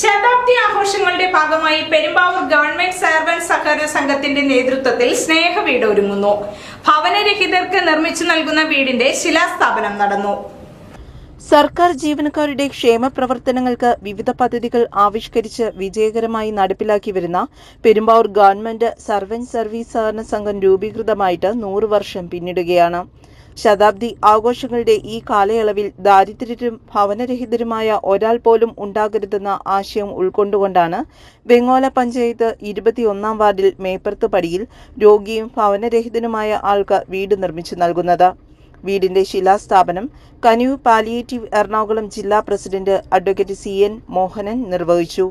ശതാബ്ദി ആഘോഷങ്ങളുടെ ഭാഗമായി Perumbavoor government servant സഹകരണ സംഘത്തിന്റെ നേതൃത്വത്തിൽ സ്നേഹവീട് ഒരുങ്ങുന്നു. ഭവനരഹിതർക്ക് നിർമ്മിച്ചു നൽകുന്ന വീടിന്റെ ശിലാസ്ഥാപനം നടന്നു. സർക്കാർ ജീവനക്കാരുടെ ക്ഷേമ പ്രവർത്തനങ്ങൾക്ക് വിവിധ പദ്ധതികൾ ആവിഷ്കരിച്ച് വിജയകരമായി നടപ്പിലാക്കി വരുന്ന പെരുമ്പാവൂർ ഗവൺമെന്റ് സർവൻസ് സർവീസ് സഹകരണ സംഘം രൂപീകൃതമായിട്ട് നൂറ് വർഷം പിന്നിടുകയാണ്. ശതാബ്ദി ആഘോഷങ്ങളുടെ ഈ കാലയളവിൽ ദാരിദ്ര്യരും ഭവനരഹിതരുമായ ഒരാൾ പോലും ഉണ്ടാകരുതെന്ന ആശയം ഉൾക്കൊണ്ടുകൊണ്ടാണ് വെങ്ങോല പഞ്ചായത്ത് ഇരുപത്തിയൊന്നാം വാർഡിൽ മേപ്പർത്ത് പടിയിൽ രോഗിയും ഭവനരഹിതനുമായ ആൾക്ക് വീട് നിർമ്മിച്ചു നൽകുന്നത്. വീടിന്റെ ശിലാസ്ഥാപനം കനിയു പാലിയേറ്റീവ് എറണാകുളം ജില്ലാ president advocate C N Mohanan നിർവഹിച്ചു.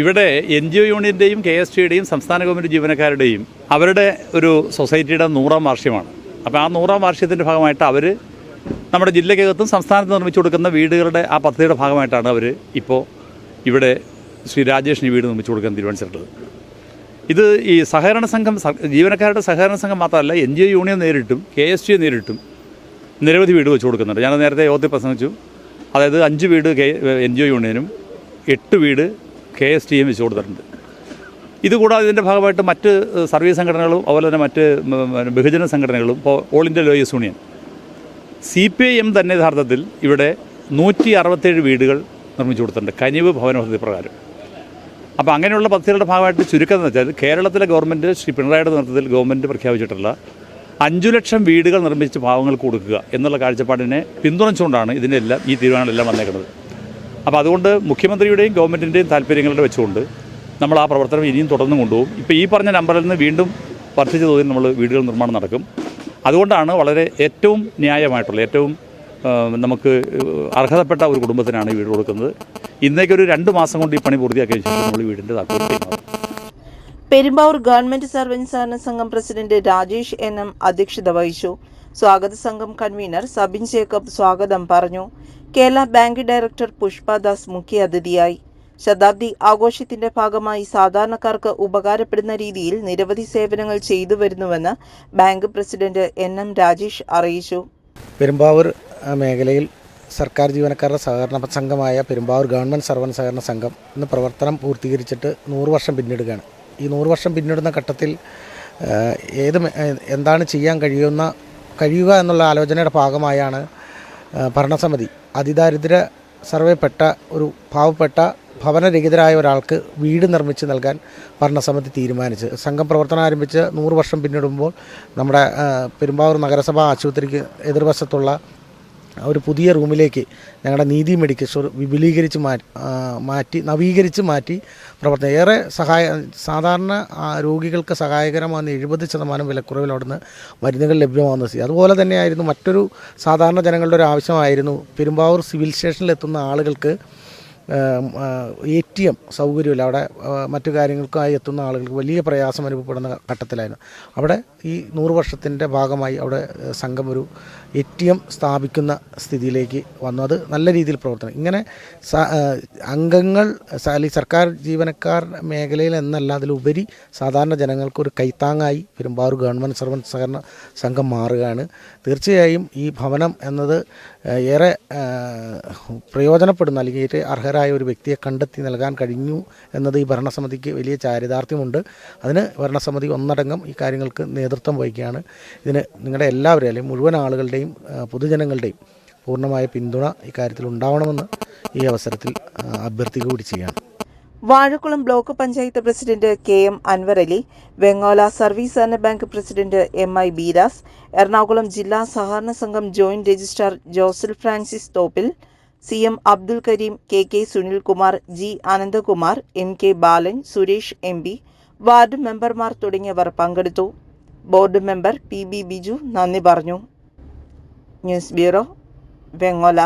ഇവിടെ എൻ ജി ഒ യൂണിയന്റെയും കെ എസ് ടിയുടെയും സംസ്ഥാന ഗവൺമെന്റ് ജീവനക്കാരുടെയും അവരുടെ ഒരു സൊസൈറ്റിയുടെ നൂറാം വാർഷികമാണ്. അപ്പോൾ ആ നൂറാം വാർഷികത്തിന്റെ ഭാഗമായിട്ട് അവർ നമ്മുടെ ജില്ലയ്ക്കകത്തും സംസ്ഥാനത്ത് നിർമ്മിച്ചു കൊടുക്കുന്ന വീടുകളുടെ ആ പദ്ധതിയുടെ ഭാഗമായിട്ടാണ് അവർ ഇപ്പോൾ ഇവിടെ ശ്രീ രാജേഷിന് വീട് നിർമ്മിച്ചു കൊടുക്കാൻ തീരുമാനിച്ചിട്ടുള്ളത്. ഇത് ഈ സഹകരണ സംഘം ജീവനക്കാരുടെ സഹകരണ സംഘം മാത്രമല്ല എൻ ജി ഒ യൂണിയൻ നേരിട്ടും കെ എസ് ടി നേരിട്ടും നിരവധി വീട് വെച്ച് കൊടുക്കുന്നുണ്ട്. ഞാൻ നേരത്തെ യോഗത്തിൽ പ്രസംഗിച്ചു. അതായത് അഞ്ച് വീട് കെ എൻ ജി ഒ യൂണിയനും എട്ട് വീട് കെ എസ് ടിയും വെച്ച് കൊടുത്തിട്ടുണ്ട്. ഇതുകൂടാതെ ഇതിന്റെ ഭാഗമായിട്ട് മറ്റ് സർവീസ് സംഘടനകളും അതുപോലെ തന്നെ മറ്റ് ബഹുജന സംഘടനകളും ഇപ്പോൾ all India lawyers union C P I M തന്നെ യഥാർത്ഥത്തിൽ ഇവിടെ നൂറ്റി അറുപത്തേഴ് വീടുകൾ നിർമ്മിച്ചു കൊടുത്തിട്ടുണ്ട് കനിവ് ഭവന പദ്ധതി പ്രകാരം. അപ്പോൾ അങ്ങനെയുള്ള പദ്ധതികളുടെ ഭാഗമായിട്ട് ചുരുക്കം എന്ന് വെച്ചാൽ കേരളത്തിലെ ഗവൺമെന്റ് ശ്രീ പിണറായിയുടെ നേതൃത്വത്തിൽ ഗവൺമെന്റ് പ്രഖ്യാപിച്ചിട്ടുള്ള അഞ്ചു ലക്ഷം വീടുകൾ നിർമ്മിച്ച് പാവങ്ങൾക്ക് കൊടുക്കുക എന്നുള്ള കാഴ്ചപ്പാടിനെ പിന്തുണച്ചുകൊണ്ടാണ് ഇതിന്റെ എല്ലാം ഈ തീരുമാനങ്ങളെല്ലാം വന്നേക്കുന്നത്. അപ്പോൾ അതുകൊണ്ട് മുഖ്യമന്ത്രിയുടെയും ഗവൺമെന്റിന്റെയും താല്പര്യങ്ങളുടെ വെച്ചുകൊണ്ട് നമ്മൾ ആ പ്രവർത്തനം ഇനിയും തുടർന്ന് കൊണ്ടുപോകും. ഇപ്പോൾ ഈ പറഞ്ഞ നമ്പറിൽ നിന്ന് വീണ്ടും വർദ്ധിച്ച തോതിൽ നമ്മൾ വീടുകൾ നിർമ്മാണം നടക്കും. അതുകൊണ്ടാണ് വളരെ ഏറ്റവും ന്യായമായിട്ടുള്ള ഏറ്റവും നമുക്ക് അർഹതപ്പെട്ട ഒരു കുടുംബത്തിനാണ് ഈ വീട് കൊടുക്കുന്നത്. ഇന്നേക്കൊരു രണ്ട് മാസം കൊണ്ട് ഈ പണി പൂർത്തിയാക്കിയ ശേഷം നമ്മൾ വീടിന്റെ താക്കോൽ പെരുമ്പാവൂർ ഗവൺമെന്റ് സർവീസ് സഹകരണ സംഘം പ്രസിഡന്റ് രാജേഷ് എൻ എം അധ്യക്ഷത വഹിച്ചു. സ്വാഗത സംഘം കൺവീനർ സബിൻ ജേക്കബ് സ്വാഗതം പറഞ്ഞു. കേരള ബാങ്ക് ഡയറക്ടർ പുഷ്പദാസ് മുഖ്യാതിഥിയായി. ശതാബ്ദി ആഘോഷത്തിന്റെ ഭാഗമായി സാധാരണക്കാർക്ക് ഉപകാരപ്പെടുന്ന രീതിയിൽ നിരവധി സേവനങ്ങൾ ചെയ്തു വരുന്നുവെന്ന് bank president N M Rajesh അറിയിച്ചു. പെരുമ്പാവൂർ മേഖലയിൽ സർക്കാർ ജീവനക്കാരുടെ സഹകരണ സംഘമായ പെരുമ്പാവൂർ ഗവൺമെന്റ് സർവൻ സഹകരണ സംഘം ഇന്ന് പ്രവർത്തനം പൂർത്തീകരിച്ചിട്ട് നൂറ് വർഷം പിന്നിടുകയാണ്. ഈ നൂറ് വർഷം പിന്നിടുന്ന ഘട്ടത്തിൽ ഏത് എന്താണ് ചെയ്യാൻ കഴിയുന്ന കഴിയുക എന്നുള്ള ആലോചനയുടെ ഭാഗമായാണ് ഭരണസമിതി. അതിദാരിദ്ര്യ സർവേപ്പെട്ട ഒരു പാവപ്പെട്ട ഭവനരഹിതരായ ഒരാൾക്ക് വീട് നിർമ്മിച്ച് നൽകാൻ ഭരണസമിതി തീരുമാനിച്ചു. സംഘം പ്രവർത്തനം ആരംഭിച്ച് നൂറ് വർഷം പിന്നിടുമ്പോൾ നമ്മുടെ പെരുമ്പാവൂർ നഗരസഭാ ആശുപത്രിക്ക് എതിർവശത്തുള്ള ഒരു പുതിയ റൂമിലേക്ക് ഞങ്ങളുടെ നീതി മെഡിക്കൽ സ്റ്റോർ വിപുലീകരിച്ച് മാറ്റി നവീകരിച്ച് മാറ്റി പ്രവർത്തനം. ഏറെ സഹായ സാധാരണ രോഗികൾക്ക് സഹായകരമാകുന്ന എഴുപത് ശതമാനം വിലക്കുറവിൽ അവിടുന്ന് മരുന്നുകൾ ലഭ്യമാകുന്ന സ്ഥിതി അതുപോലെ തന്നെയായിരുന്നു മറ്റൊരു സാധാരണ ജനങ്ങളുടെ ഒരു ആവശ്യമായിരുന്നു. പെരുമ്പാവൂർ സിവിൽ സ്റ്റേഷനിലെത്തുന്ന ആളുകൾക്ക് എ ടി എം സൗകര്യമില്ല. അവിടെ മറ്റു കാര്യങ്ങൾക്കായി എത്തുന്ന ആളുകൾക്ക് വലിയ പ്രയാസം അനുഭവപ്പെടുന്ന ഘട്ടത്തിലായിരുന്നു. അവിടെ ഈ നൂറ് വർഷത്തിന്റെ ഭാഗമായി അവിടെ സംഘം ഒരു എ ടി എം സ്ഥാപിക്കുന്ന സ്ഥിതിയിലേക്ക് വന്നു. അത് നല്ല രീതിയിൽ പ്രവർത്തനം. ഇങ്ങനെ അംഗങ്ങൾ അല്ലെങ്കിൽ സർക്കാർ ജീവനക്കാർ മേഖലയിൽ എന്നല്ല അതിലുപരി സാധാരണ ജനങ്ങൾക്ക് ഒരു കൈത്താങ്ങായി പെരുമ്പാവൂർ ഗവൺമെന്റ് സർവൻസ് സഹകരണ സംഘം മാറുകയാണ്. തീർച്ചയായും ഈ ഭവനം എന്നത് ഏറെ പ്രയോജനപ്പെടുന്ന അല്ലെങ്കിൽ ഏറ്റവും അർഹരായ ഒരു വ്യക്തിയെ കണ്ടെത്തി നൽകാൻ കഴിഞ്ഞു എന്നത് ഈ ഭരണസമിതിക്ക് വലിയ ചാരിതാർത്ഥ്യമുണ്ട്. അതിന് ഭരണസമിതി ഒന്നടങ്കം ഈ കാര്യങ്ങൾക്ക് നേതൃത്വം വഹിക്കുകയാണ്. ഇതിന് നിങ്ങളുടെ എല്ലാവരെയും അല്ലെങ്കിൽ മുഴുവൻ ആളുകളുടെയും പൊതുജനങ്ങളുടെയും പൂർണമായ പിന്തുണ ഇക്കാര്യത്തിൽ ഉണ്ടാവണമെന്ന് ഈ അവസരത്തിൽ അഭ്യർത്ഥിക്കുക കൂടി ചെയ്യുകയാണ്. Vazhakkulam block panchayat president K M Anwar Ali Vengola service സഹകരണ bank president M I Beeras Ernakulam ജില്ലാ സഹകരണ സംഘം joint registrar Joseph Francis Thoppil C M Abdul Kareem K K Sunilkumar G Anandakumar M K Balan Suresh M P ward മെമ്പർമാർ തുടങ്ങിയവർ പങ്കെടുത്തു. Board member P B Biju നന്ദി പറഞ്ഞു. News bureau Vengola.